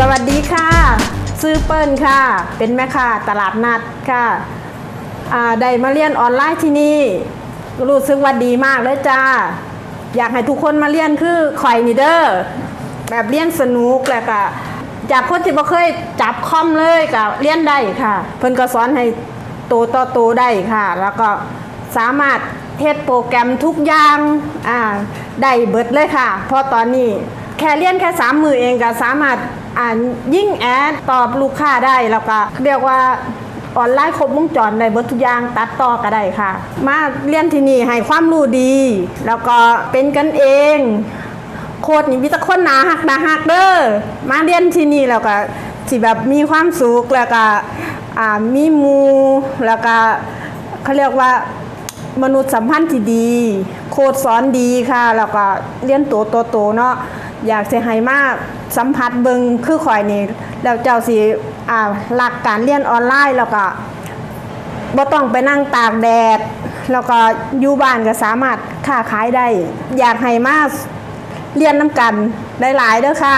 สวัสดีค่ะซื้อเปิ้ลค่ะ เป็นแม่ค้าตลาดนัดค่ะได้มาเรียนออนไลน์ที่นี่รู้สึกว่าดีมากเลยจ้า อยากให้ทุกคนมาเรียนคือข่อยนีเด้อแบบเรียนสนุกแล้วก็จากคนที่บ่เคยจับคอมเลยก็เรียนได้ค่ะ เพิ่นก็สอนให้โตต่อโตได้ค่ะ แล้วก็สามารถเฮ็ดโปรแกรมทุกอย่างอ่าได้เบิดเลยค่ะ เพราะตอนนี้แค่เรียนแค่สามมือเองก็สามารถ อ่านยิ่งแอดตอบลูกค้าได้แล้วก็เรียกว่าออนไลน์ครบวงจรได้เบิดทุกอย่างตัดต่อก็ได้ค่ะ มาเรียนที่นี่ให้ความรู้ดี แล้วก็เป็นกันเอง โคตรนี่มีแต่คนหนาหักหนาหักเด้อมาเรียนที่นี่แล้วก็สิแบบมีความสุขแล้วก็อ่ามีมูแล้วก็เขาเรียกว่ามนุษย์สัมพันธ์ที่ดี โคตรสอนดีค่ะ แล้วก็เรียนโตโตโตๆเนาะ อยากจะให้มาสัมผัสเบิงคือข่อยนี่แล้วเจ้าสิอ่าหลักการเรียนออนไลน์แล้วก็บ่ต้องไปนั่งตากแดด แล้วก็อยู่บ้านก็สามารถค้าขายได้ อยากให้มาเรียนน้ำกันได้หลายๆเด้อค่ะ